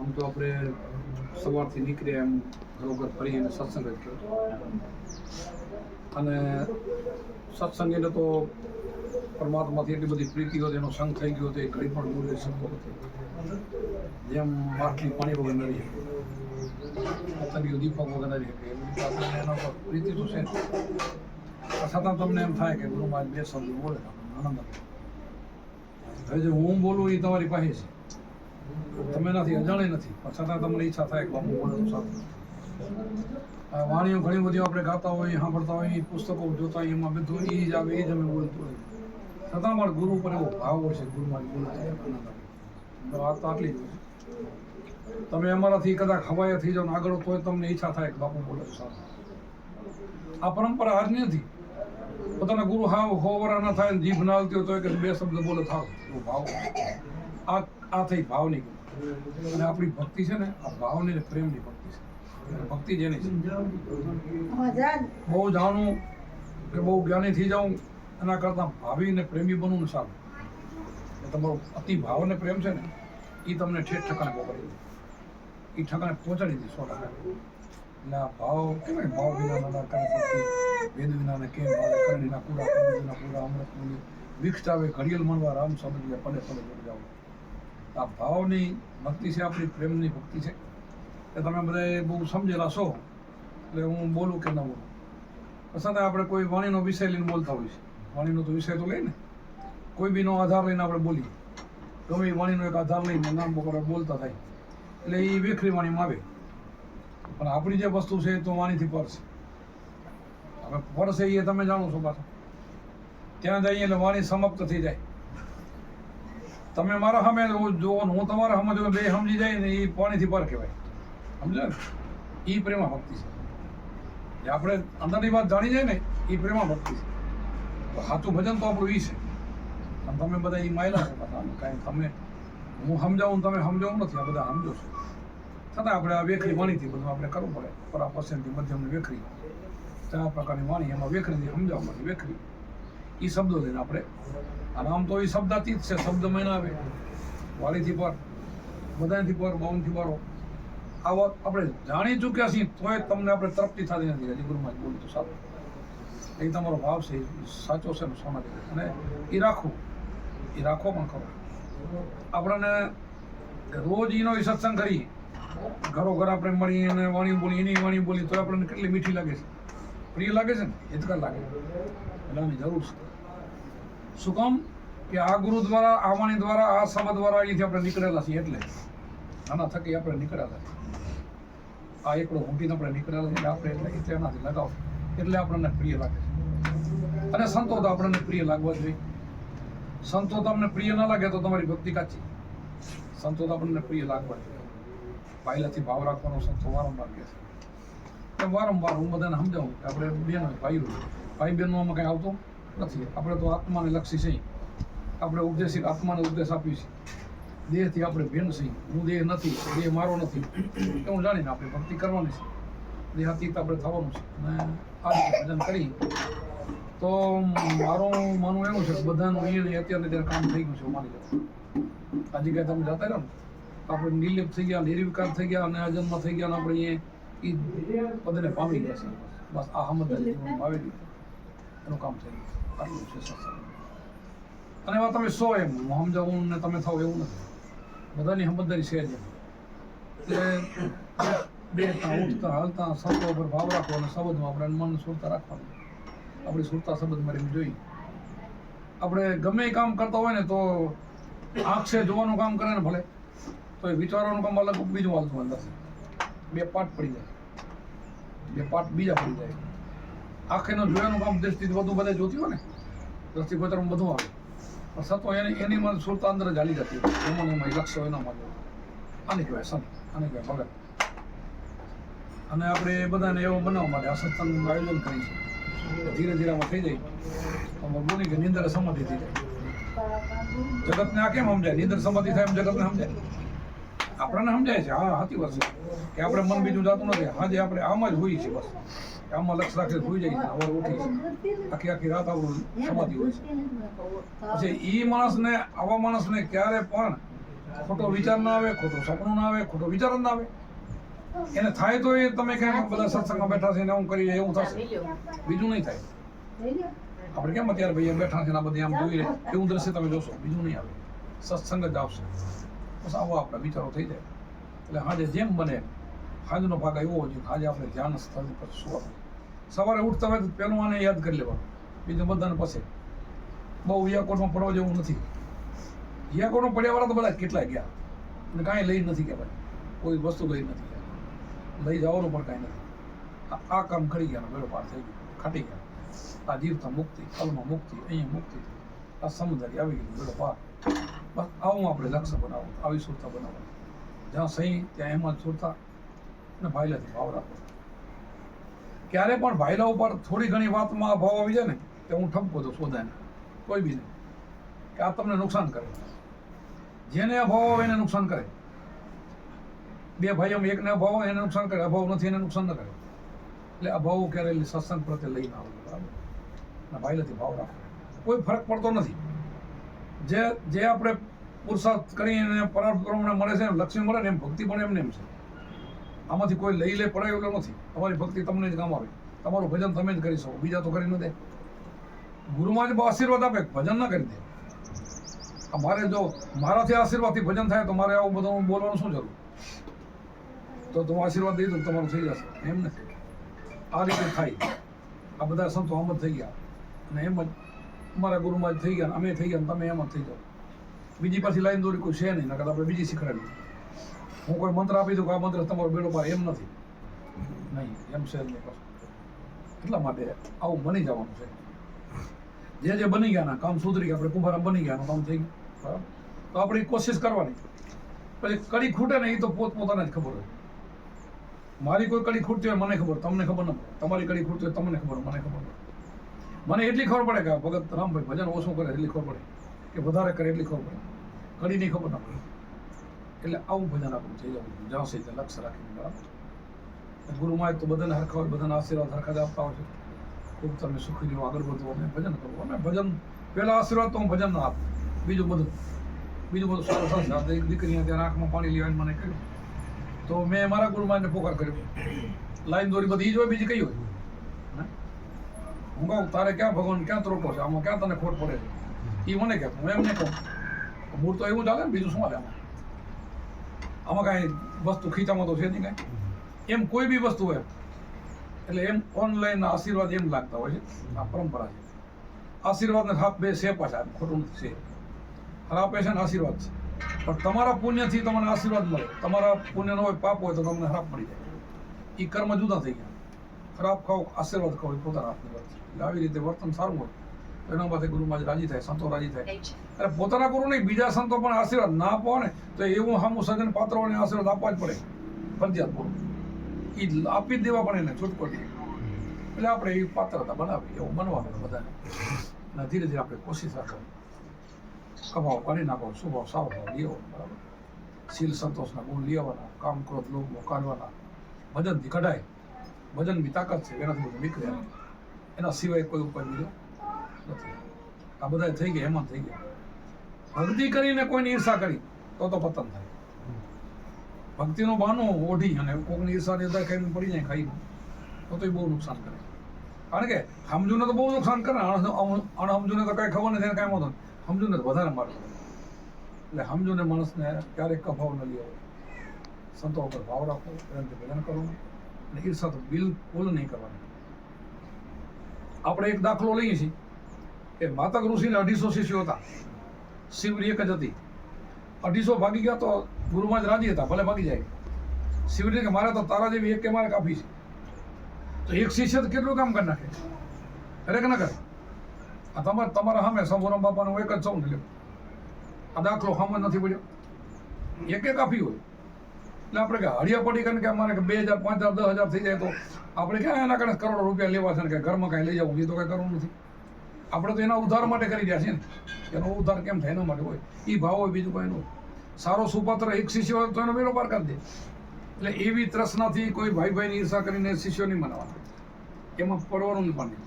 આમ તો આપણે સવારથી નીકળ્યા એમ ઘરોઘર ફરી અને સત્સંગ જ કર્યો અને સત્સંગ એટલે તો પરમાત્માથી એટલી બધી પ્રીતિ હોય, એનો સંગ થઈ ગયો તો એ ઘડી પણ રહી શકતો નથી જેમ માટલી પાણી વગર ન શકે પતંગીઓ દીપક વગર ન શકે એમની એના પર પ્રીતિ તો છે છતાં તમને એમ થાય કે ગુરુ બે શબ્દ બોલે આનંદ હવે જે હું બોલું એ તમારી પાસે છે. તમે નથી, અજાણે નથી. પણ છતાં તમને ઈચ્છા થાય કે બાપુ બોલે સારું. વાણીઓ ઘણી બધી આપણે ગાતા હોય, સાંભળતા હોય, એ પુસ્તકો જોતા હોય, એમાં બધું એ જ આવે એ જ અમે બોલતું હોય. છતાં પણ ગુરુ ઉપર એવો ભાવ હોય છે ગુરુ આવે. તો વાત તો આટલી જ તમે અમારાથી કદાચ હવાય થઈ જાઓ આગળ તોય તમને ઈચ્છા થાય કે બાપુ બોલે આ પરંપરા આજની નથી. પોતાના ગુરુ હાવ હોવરા ના થાય જીભ ના આવતી હોય તો બે શબ્દ બોલે થાવ એવો ભાવ આ આ થઈ ભાવની અને આપણી ભક્તિ છે ને આ ભાવની ને પ્રેમની ભક્તિ છે. ભક્તિ જેની છે. બહુ જાણું કે બહુ જ્ઞાની થઈ જાઉં એના કરતાં ભાવી ને પ્રેમી બનવું ને સારું. એ તમારો અતિ ભાવ ને પ્રેમ છે ને એ તમને ઠેઠ ઠકાણે પકડી દે. એ ઠકાણે પહોંચાડી દે સો ટકા. એટલે આ ભાવ, કેવાય ભાવ વિના ના કરે વેદ વિના ને કેમ ભાવે? કરણીના પૂરા કરણીના પૂરા, અમૃત મૂલ્ય વિકસાવે ઘડિયલ મળવા રામ સમજીએ પલે પલે જોડ જાઓ. આ ભાવની ભક્તિ છે, આપણી પ્રેમની ભક્તિ છે. એ તમે બધા બહુ સમજેલા છો. એટલે હું બોલું કે ન બોલું. પસંદ આપણે કોઈ વાણીનો વિષય લઈને બોલતા હોય છે. વાણીનો તો વિષય તો લઈને. કોઈ બીનો આધાર લઈને આપણે બોલીએ. ગમે એ વાણીનો એક આધાર લઈને નામ બપોરે બોલતા થાય. એટલે એ વેખરી વાણીમાં આવે. પણ આપણી જે વસ્તુ છે એ તો વાણીથી પર છે હવે પર એ તમે જાણો છો પાછા. ત્યાં જઈએ એટલે વાણી સમાપ્ત થઈ જાય. તમે મારા સામે જુઓ હું તમારા સામે જોઉં બે સમજી જાય ને એ પાણીથી પર કહેવાય. સમજો ને એ પ્રેમા ભક્તિ છે આપણે અંદરની વાત જાણી જાય ને એ પ્રેમા ભક્તિ છે. તો સાચું ભજન તો આપણું એ છે. અને તમે બધા એ માયલા છો બધા કાંઈ તમે હું સમજાવું તમે સમજાવું નથી, આ બધા સમજો છો. છતાં આપણે આ વેખરી વાણીથી બધું આપણે કરવું પડે. પરા પસંદથી મધ્યમની વેખરી. ચાર પ્રકારની વાણી, એમાં વેખરીથી સમજાવવાની વેખરી. એ શબ્દો લઈને આપણે અને આમ તો એ શબ્દાથી જ છે, શબ્દ મહિના આવે. વાળીથી પર બધાથી પર બાવનથી પરો. આ વાત આપણે જાણી ચૂક્યા છીએ, તોય તમને આપણે તૃપ્તિ થતી નથી ગુરુમાં બોલું તો સારું. એ તમારો ભાવ છે સાચો છે સોના. અને એ રાખો. એ રાખો પણ ખરો. આપણને રોજ એનો સત્સંગ કરી ઘરો ઘર આપણે મળી અને વાણી બોલી એની વાણી બોલી તો આપણને કેટલી મીઠી લાગે છે. પ્રિય લાગે છે ને? હિતકર લાગે એટલે આની જરૂર છે. શું કામ? કે આ ગુરુ દ્વારા, આ વાણી દ્વારા, આ સમા દ્વારા અહીંથી આપણે નીકળેલા છીએ એટલે આના થકી આપણે નીકળેલા આ એકડો ઊંટીને આપણે નીકળેલા છીએ આપણે એટલે એનાથી લગાવ. એટલે આપણને પ્રિય લાગે છે. અને સંતો તો આપણને પ્રિય લાગવા જોઈએ. સંતો તમને પ્રિય ન લાગે તો તમારી ભક્તિ કાચી. સંતો તો આપણને પ્રિય લાગવા જોઈએ. પહેલાથી ભાવ રાખવાનો સંતો વારંવાર કહે છે. એમ વારંવાર હું બધાને સમજાવું કે આપણે બેન હોય ભાઈ હોય ભાઈ બહેનોમાં કંઈ આવતો નથી. આપણે તો આત્માને લક્ષી છીએ. આપણે ઉપદેશી, આત્માને ઉપદેશ આપીએ છીએ. દેહથી આપણે બેન છીએ. હું દેહ નથી, દેહ મારો નથી. એવું જાણીને આપણે ભક્તિ કરવાની છે. દેહાતીત આપણે થવાનું છે. અને આ રીતે ભજન કરી તો મારું માનવું એવું છે બધાનું અહીંયા અત્યારે ત્યારે કામ થઈ ગયું છે માની જાઉં આ કાંઈ તમે જતા રહ્યો ને? આપણે નિર્લિપ થઈ ગયા, નિર્વિકાર થઈ ગયા અને અજન્મ થઈ ગયા આપણે એ પદને પામી ગયા છે. બસ આ જીવનમાં આવી ગયું. એનું કામ થઈ ગયું છે. સત્સંગ. અને એમાં તમે સો એમ. હું સમજાવું ને તમે થાવ એવું નથી. બધાની હમદારી છે જ એટલે બેઠતા ઉઠતા, હાલતા સંતો પર ભાવ રાખવો અને શબ્દમાં આપણે મન સુરતા રાખવાનું. આપણી સુરતા સંબંધમાં રહેવું જોઈએ આપણે ગમે એ કામ કરતા હોય ને તો આંખ જોવાનું કામ કરે ને ભલે. તો એ વિચારવાનું કામ અલગ, બીજું હાલતું અંદર બે પાઠ પડી જાય. બે પાઠ બીજા પડી જાય. આંખેનો જોયાનું કામ દ્રષ્ટિથી બધું બધા જોતી હોય ને દ્રષ્ટિ ગોચરમાં બધું આવે. પણ સતો એની એની મને સુરતા અંદર હાલી જતી એમાં ને એમાં લક્ષ્ય એના માટે આને કહેવાય સન, આને કહેવાય ભગત. અને આપણે એ બધાને એવો બનાવવા માટે આ સત્સંગનું આયોજન કરી છે ધીરે ધીરે આમાં થઈ જાય. બોલી કે નિંદર સમાધિ થઈ જાય. જગતને આ કેમ સમજાય? નિંદર સમાધિ થાય એમ જગતને સમજાય. આપણને સમજાય છે, હા, સાચી વાત છે. કે આપણે મન બીજું જાતું નથી. હાજે આપણે આમાં જ હોઈએ છીએ બસ. આમાં લક્ષ રાખીને હોઈ જાય છે સવારે ઉઠી આખી આખી રાત આપણું સમાધિ હોય છે. પછી એ માણસને, આવા માણસને ક્યારે પણ ખોટો વિચાર ના આવે, ખોટું સપનું ના આવે, ખોટો વિચાર ના આવે. એને થાય તો એ તમે ક્યાંક બધા સત્સંગમાં બેઠા છે ને એવું કરીએ એવું થશે. બીજું નહીં થાય. આપણે કેમ અત્યારે ભાઈ બેઠા છે ને આ બધી આમ જોઈ લે? એવું દ્રશ્ય તમે જોશો બીજું નહીં આવે. સત્સંગ જ આવશે. બસ આવો આપણા વિચારો થઈ જાય. એટલે હાજે જેમ બને. હાજનો ભાગ એવો હોય હાજે આપણે ધ્યાન સ્થળ પર સુવાનું સવારે ઉઠતા હોય તો પેલું આને યાદ કરી લેવાનું બીજું બધાને પછી. બહુ વ્યાકોટમાં પડવા જેવું નથી. વ્યાકોટમાં પડ્યા વાળા તો બધા કેટલા ગયા? અને કાંઈ લઈ નથી કહેવાય. કોઈ વસ્તુ લઈ નથી. લઈ જવાનું પણ કાંઈ નથી. આ- કામ કરી ગયા વેળો પાર થઈ ગયો. ખાટી ગયા. આ જીવતા મુક્તિ કલમાં મુક્તિ, અહીંયા મુક્તિ. આ સમુદાય આવી ગયું વેળો પાર. બસ આવું આપણે લક્ષ્ય બનાવવું, આવી સુરતા બનાવો જ્યાં સહી, ત્યાં એમાં સુરતા અને ભાઈલાથી ભાવ રાખો ક્યારે પણ ભાઈલા ઉપર થોડી ઘણી વાતમાં ભાવ આવી જાય ને, તે હું ઠપકો દઉં સોદાને કોઈ બી નહીં. કે આ તમને નુકસાન કરે. જેને અભાવ આવે એને નુકસાન કરે. બે ભાઈઓ એકને અભાવ હોય એને નુકસાન કરે, અભાવ નથી એને નુકસાન ન કરે. એટલે અભાવ ક્યારે સત્સંગ પ્રત્યે લઈને આવું બરાબર? ભાઈ નથી ભાવ રાખવો. કોઈ ફરક પડતો નથી. જે જે આપણે પુરુષાર્થ કરીને પ્રમાણે મળે છે, લક્ષ્મી મળે ને એમ ભક્તિ પણ એમને એમ છે. આમાંથી કોઈ લઈ લે, પડાય એવું નથી. તમારી ભક્તિ તમને જ કામ આવે. તમારું ભજન તમે જ કરી શકો, બીજા તો કરી ન દે. ગુરુમાં જ આશીર્વાદ આપે, ભજન ના કરી દે. મારે જો મારાથી આશીર્વાદથી ભજન થાય તો મારે આવું બધું બોલવાનું શું જરૂર? તો તમે આશીર્વાદ દઈ દઉં તમારું થઈ જશે. એમ નથી. આ રીતે થાય. આ બધા સંતો આમ જ થઈ ગયા. અને એમ જ અમારા ગુરુમાં જ થઈ ગયા અમે થઈ ગયા તમે એમ જ થઈ જાઓ. બીજી પાછી લાઈન દોરી કોઈ છે નહીં, નકર આપણે બીજી શીખવાડી. હું કોઈ મંત્ર આપી દઉં કે આ મંત્ર તમારો બેડો પાર એમ નથી. નહીં, એમ છે નહીં એટલા માટે આવું બની જવાનું છે. જે જે બની ગયા કામ સુધરી ગયા, આપણે કુંભારામ બની ગયા કામ થઈ ગયું. બરાબર? તો આપણે કોશિશ કરવાની. પછી કડી ખૂટે ને એ તો પોત પોતાને જ ખબર હોય. મારી કોઈ કડી ખૂટતી હોય મને ખબર, તમને ખબર ન તમારી કડી ખૂટતી હોય તમને ખબર, મને ખબર મને એટલી ખબર પડે કે ભગત રામભાઈ ભજન ઓછું કરે એટલી ખબર પડે. કે વધારે કરે એટલી ખબર પડે. કડીની ખબર ના પડે. એટલે આવું ભજન આપણું થઈ જવું જ્યાં સુધી લક્ષ્ય રાખીને બરાબર ગુરુમાં તો બધાને હરખા હોય, બધાને આશીર્વાદ હરખા જ આપતા હોય છે. ખૂબ તમે સુખી રહ્યો આગળ વધો, અમે ભજન કરો. અને ભજન, પહેલાં આશીર્વાદ તો હું ભજન ના આપું. બીજું બધું. બીજું બધું સારું આ દીકરીને ત્યાં આંખમાં પાણી લેવાની મને કહ્યું તો મેં મારા ગુરુમાને પોકાર કર્યો. લાઈન દોરી બધી જ હોય, બીજી કઈ હોય? હે? કહું, તારે ક્યાં ભગવાન, ક્યાં ત્રોટો છે? આમાં ક્યાં તને ખોટ પડે છે? એ મને કહે, હું એમને કહું. મૂળ તો એવું ચાલે ને, બીજું શું હાલે આમાં? કાંઈ વસ્તુ ખીચામાં તો છે નહીં કાંઈ. એમ કોઈ બી વસ્તુ હોય, એટલે એમ ઓનલાઈન આશીર્વાદ એમ લાગતા હોય છે. આ પરંપરા છે. આશીર્વાદને હાફ બે છે પાછા, ખોટું છે. હરાપે છે ને આશીર્વાદ છે. પણ તમારા પુણ્યથી તમને આશીર્વાદ મળે. તમારા પુણ્ય ન હોય પાપ હોય તો તમને ખરાબ મળી જાય. એ કર્મ જુદા થઈ ગયા. ખરાબ ખાવ આશીર્વાદ ખાવ એ પોતાના હાથની વાત એટલે આવી રીતે વર્તન સારું હોય. એના માટે ગુરુમાં રાજી થાય સંતો રાજી થાય. અરે પોતાના ગુરુ નહીં બીજા સંતો પણ આશીર્વાદ ના આપો ને તો એવું સામું સજન પાત્રોને આશીર્વાદ આપવા જ પડે. ફરજિયાત પૂરું એ આપી જ દેવા પડે એને છૂટકો એટલે આપણે એ પાત્રતા બનાવી એવું બનવાનું બધાને. અને ધીરે ધીરે આપણે કોશિશ રાખવાની. કમાઓ કરી નાખો સ્વભાવ સારો ભાવ લેવો બરાબર શીલ સંતોષના ગુણ લેવાના કામ ક્રોધ લોભ કાઢવાના ભજનથી કઢાય, ભજન બી તાકાત છે, એનાથી બધું નીકળે એના સિવાય કોઈ ઉપાય બીજો નથી. આ બધા થઈ ગયા એમાં થઈ ગયા ભક્તિ કરીને કોઈની ઈર્ષા કરી તો તો પતન થાય ભક્તિનું બહાનું ઓઢી અને કોકની ઈર્ષાની અંદર ખાઈને પડી જાય ખાઈને તો તો એ બહુ નુકસાન કરે કારણ કે સમજુને તો બહુ નુકસાન કરે. અણસમજુને તો કાંઈ ખબર નથી કાંઈ વાંધો સમજુને વધારે મારે એટલે સમજુને માણસને ક્યારેક કભાવ ન લેવો. સંતો ઉપર ભાવ રાખો પ્રેમથી ભજન કરો અને ઈર્ષા તો બિલકુલ નહીં કરવાની. આપણે એક દાખલો લઈએ છીએ કે માતક ઋષિને અઢીસો શિષ્યો હતા. શિવરી એક જ હતી. અઢીસો ભાગી ગયા તો ગુરુમાં જ રાજી હતા, ભલે ભાગી જાય. શિવરી કે મારે તો તારા જેવી એક કે મારે કાપી છે. તો એક શિષ્ય કેટલું કામ કરી નાખે? કરે કે ના કરે આ તમારે તમારા સામે સંભોરામ બાપાનો એક જ સૌ લ્યો આ દાખલો સામે નથી પડ્યો. એક એક આપી હોય. એટલે આપણે કે હળિયા પડી કરીને કે અમારે કે બે હજાર, પાંચ હજાર, દસ હજાર થઈ જાય તો આપણે ક્યાં એના કારણે કરોડો રૂપિયા લેવા છે ને કે ઘરમાં કાંઈ લઈ જવું એ તો કાંઈ કરવું નથી. આપણે તો એના ઉદ્ધાર માટે કરી રહ્યા છીએ ને. એનો ઉધાર કેમ થાય એના માટે હોય. એ ભાવ હોય બીજું કાંઈ ન સારો સુપાત્ર એક શિષ્ય હોય તો એનો બેડો પાર કરી દે. એટલે એવી તૃષ્ણાથી કોઈ ભાઈ ભાઈની ઈર્ષા કરીને શિષ્યો નહીં મનાવવાના. એમાં પડવાનું નહીં પાણી.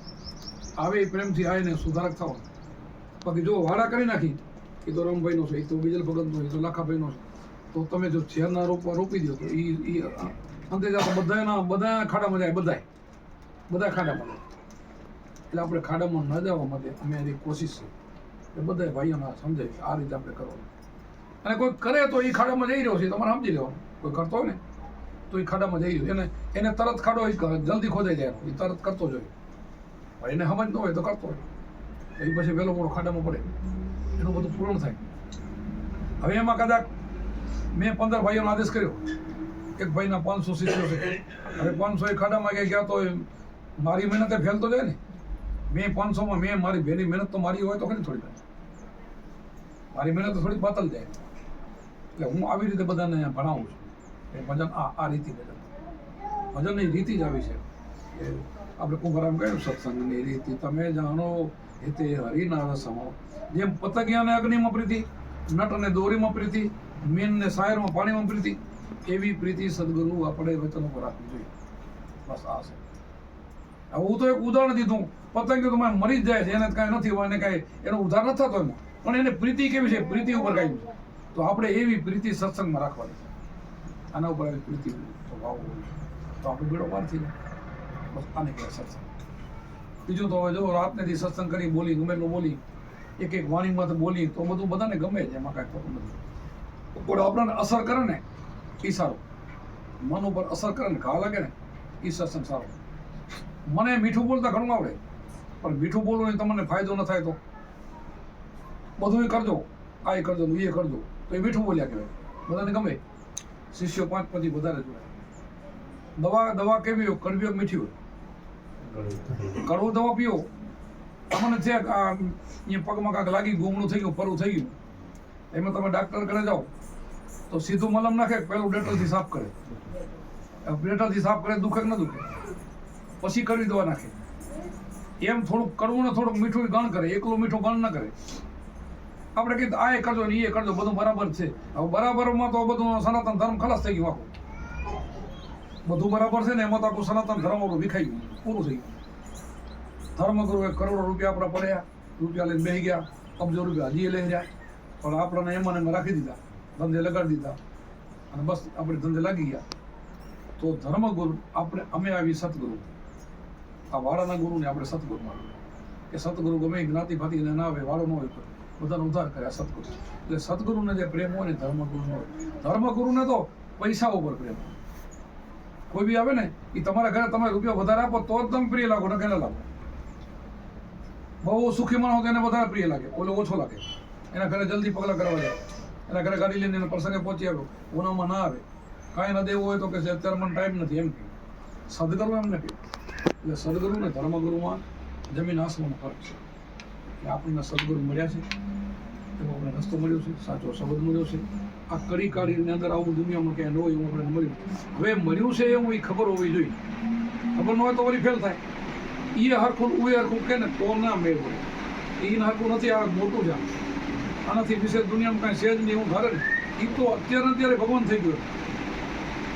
આવે એ પ્રેમથી આવીને સુધારક થવાનું બાકી જો વાડા કરી નાખી. એ તો રામભાઈનો છે, એ તો બીજલ ભગતનો એ તો લાખાભાઈનો છે. તો તમે જો ઝેરના રોપવા રોપી દો, તો એ એ અંતે બધાના બધા ખાડામાં જાય, બધાય. બધા ખાડામાં જાય. એટલે આપણે ખાડામાં ન જવા માટે અમે એની કોશિશ છે. એ બધા ભાઈઓને સમજાય આ રીતે આપણે કરવાનું. અને કોઈ કરે તો એ ખાડામાં જઈ રહ્યો છે, તમારે સમજી લેવાનું. કોઈ કરતો હોય ને, તો એ ખાડામાં જઈ રહ્યો એને એને તરત ખાડો એ જલ્દી ખોદાઈ જાય. એ તરત કરતો જોઈએ પણ એને સમજ ન હોય તો કરતો હોય. એ પછી વહેલો મોડો ખાડામાં પડે. એનું બધું પૂર્ણ થાય. હવે એમાં કદાચ મેં પંદર ભાઈઓનો આદેશ કર્યો. એક ભાઈના પાંચસો શિષ્યો છે. હવે પાંચસો એ ખાડામાં ક્યાંય ગયા તો મારી મહેનતે ફેલ તો જાય ને. મેં પાંચસોમાં મેં મારી બેની મહેનત તો મારી હોય તો ખરી થોડી. મારી મહેનત તો થોડી પાતલ જાય. એટલે હું આવી રીતે બધાને ભણાવું છું. એ ભજન આ આ રીતિ ભજન. ભજનની રીતિ જ આવી છે. આપણે કુંભરામ કહ્યું સત્સંગની રીતિ. તમે જાણો હિતે હરિના સમો જેમ પતંગિયાને અગ્નિમાં પ્રીતિ, નટને દોરીમાં પ્રીતિ, મીનને શાયરમાં પાણીમાં પ્રીતિ, એવી પ્રીતિ સદગુરુ આપણે વચનો રાખવી જોઈએ. બસ આ છે. હવે હું તો એક ઉદાહરણ દીધું. પતંગ તો મારે મરી જ જાય છે, એને કાંઈ નથી હોય, એને કાંઈ એનો ઉધાર નથી થતો એમાં. પણ એને પ્રીતિ કેવી છે? પ્રીતિ ઉપર કાંઈ છે તો આપણે એવી પ્રીતિ સત્સંગમાં રાખવાની છે. આના ઉપર આવી પ્રીતિ તો તો આપણે બેડો પાર થઈ જાય બસ આને કહેવાય સત્સંગ. બીજું તો હવે જો રાતનેથી સત્સંગ કરી, બોલી ગમે એટલું બોલી એક એક વાણીમાં તો બોલી, તો બધું બધાને ગમે છે એમાં કાંઈ ખોટું નથી. પણ આપણને અસર કરે ને એ સારું. મન ઉપર અસર કરે ને, ઘા લાગે ને એ સત્સંગ સારો. મને મીઠું બોલતા ઘણું આવડે, પણ મીઠું બોલવું તમને ફાયદો ન થાય તો? બધું એ કરજો, આ એ કરજો એ કરજો, તો એ મીઠું બોલ્યા કહેવાય. બધાને ગમે? શિષ્યો પાંચ પછી વધારે જોડાય. દવા દવા કેવી હોય? કડવી મીઠી હોય? કડવું દવા પીવો તમને છે અહીંયા પગમાં કાંક લાગી, ગુમણું થઈ ગયું, પરું થઈ ગયું, એમાં તમે ડાક્ટર ઘરે જાઓ, તો સીધું મલમ નાખે પહેલું ડેટલથી સાફ કરે. ડેટલથી સાફ કરે, દુખે ન દુખે? પછી કડવી દવા નાખે. એમ થોડુંક કડવું ને થોડુંક મીઠું ગણ કરે, એકલું મીઠું ગણ ન કરે. આપણે કીધું, આ એ કરજો ને એ કરજો, બધું બરાબર છે. હવે બરાબરમાં તો બધું સનાતન ધર્મ ખલાસ થઈ ગયું આખું. બધું બરાબર છે ને, એમાં તો આખું સનાતન ધર્મ આપણું વિખાઈ ગયું, પૂરું થઈ ગયું. ધર્મગુરુએ કરોડો રૂપિયા આપણા પડ્યા, રૂપિયા લઈને બેસી ગયા અબજો રૂપિયા હજી લઈ જાય પણ આપણને એમાં એમાં રાખી દીધા, ધંધે લગાડી દીધા. અને બસ આપણે ધંધે લાગી ગયા. તો ધર્મગુરુ આપણે, અમે આવી સતગુરુ આ વાળાના ગુરુને આપણે સતગુરુ માનવું કે સતગુરુ ગમે જ્ઞાતિ ભાતિ ભાતી ના આવે, વાળો ન હોય બધાનો ઉદ્ધાર કરે આ સતગુરુ એટલે સદગુરુને જે પ્રેમ હોય ને ધર્મગુરુનો ધર્મગુરુને તો પૈસા ઉપર પ્રેમ. હોય. કોઈ બી આવે ને એ તમારા ઘરે તમે રૂપિયા વધારે આપો તો જ તમે પ્રિય લાગો ને ઘરે લાગો. બહુ સુખી માણો તો એને વધારે પ્રિય લાગે, ઓલો ઓછો લાગે. એના ઘરે જલ્દી પગલાં કરવા જાય. એના ઘરે ગાડી લઈને એને પ્રસંગે પહોંચી આવ્યો. ઉનામાં ના આવે. કાંઈ ન દેવું હોય તો કે અત્યારે મને ટાઈમ નથી, એમ કહે. સદગુરુ એમ કહ્યું એટલે સદગુરુ ને ધર્મગુરુમાં જમીન આસમાનો ફરક છે. આપણને સદગુરુ મળ્યા છે. એમાં આપણે રસ્તો મળ્યો છે, સાચો શબ્દ મળ્યો છે. આ કડી કાઢીની અંદર આવું દુનિયામાં ક્યાંય ન હોય એવું આપણે મળ્યું. હવે મળ્યું છે એવું એ ખબર હોવી જોઈએ. ખબર ન હોય તો વળી ફેલ થાય. એ હરખું ઉએ હરખું કે ને તો ના મેળ પડે. એ હરખું નથી, આ મોટું છે આનાથી વિશેષ દુનિયામાં કાંઈ છે જ નહીં એવું ધારે ને. એ તો અત્યારે અત્યારે ભગવાન થઈ ગયો.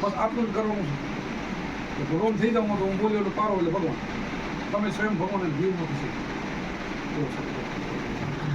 બસ આટલું જ કરવાનું છે. ભગવાન થઈ જાવ તો હું બોલ્યો એટલે પારો એટલે ભગવાન. તમે સ્વયં ભગવાન જીવ નથી છે